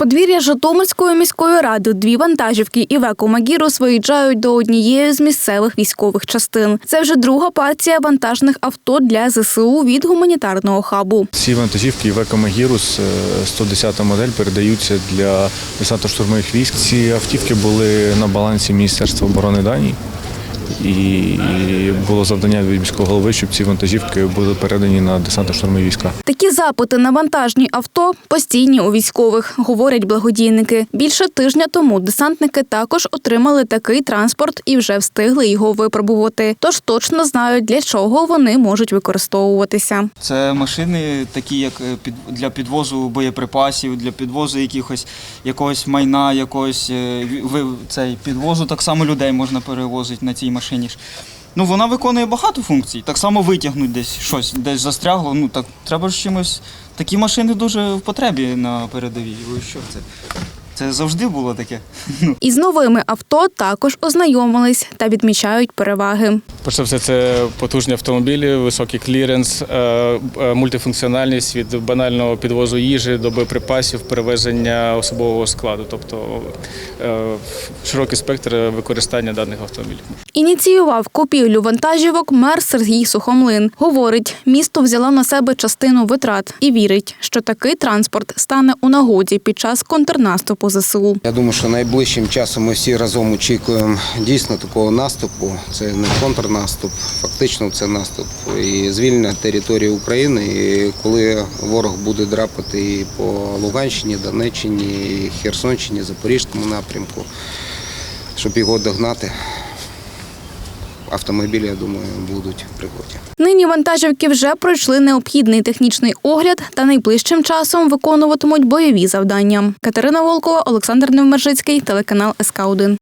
подвір'я Житомирської міської ради дві вантажівки Івеко Магірус виїжджають до однієї з місцевих військових частин. Це вже друга партія вантажних авто для ЗСУ від гуманітарного хабу. Ці вантажівки Івеко Магірус, е, 110 модель, передаються для десантно-штурмових військ. Ці автівки були на балансі Міністерства оборони Данії. І було завдання від міського голови, щоб ці вантажівки були передані на десантно-штурмові війська. Такі запити на вантажні авто постійні у військових, говорять благодійники. Більше тижня тому десантники також отримали такий транспорт і вже встигли його випробувати. Тож точно знають, для чого вони можуть використовуватися. Це машини, такі як е, під для підвозу боєприпасів, для підвозу якихось якогось майна, якогось е, цей підвозу. Так само людей можна перевозити на цій машині. Ж. Ну вона виконує багато функцій. Так само витягнуть десь щось, десь застрягло. Ну так треба ж чимось. Такі машини дуже в потребі на передовій. Ви що це? Це завжди було таке. Ну. Із новими авто також ознайомились та відмічають переваги. Перш за все, це потужні автомобілі, високий кліренс, е, е, мультифункціональність від банального підвозу їжі до боєприпасів, перевезення особового складу, тобто е, широкий спектр використання даних автомобілів. Ініціював купівлю вантажівок мер Сергій Сухомлин. Говорить, місто взяло на себе частину витрат і вірить, що такий транспорт стане у нагоді під час контрнаступу ЗСУ. Я думаю, що найближчим часом ми всі разом очікуємо дійсно такого наступу. Це не контрнаступ, фактично це наступ і звільнення території України. І коли ворог буде драпати і по Луганщині, Донеччині, і Херсонщині, Запорізькому напрямку, щоб його догнати, автомобілі, я думаю, будуть в пригоді. Нині вантажівки вже пройшли необхідний технічний огляд та найближчим часом виконуватимуть бойові завдання. Катерина Волкова, Олександр Невмержицький, телеканал СК 1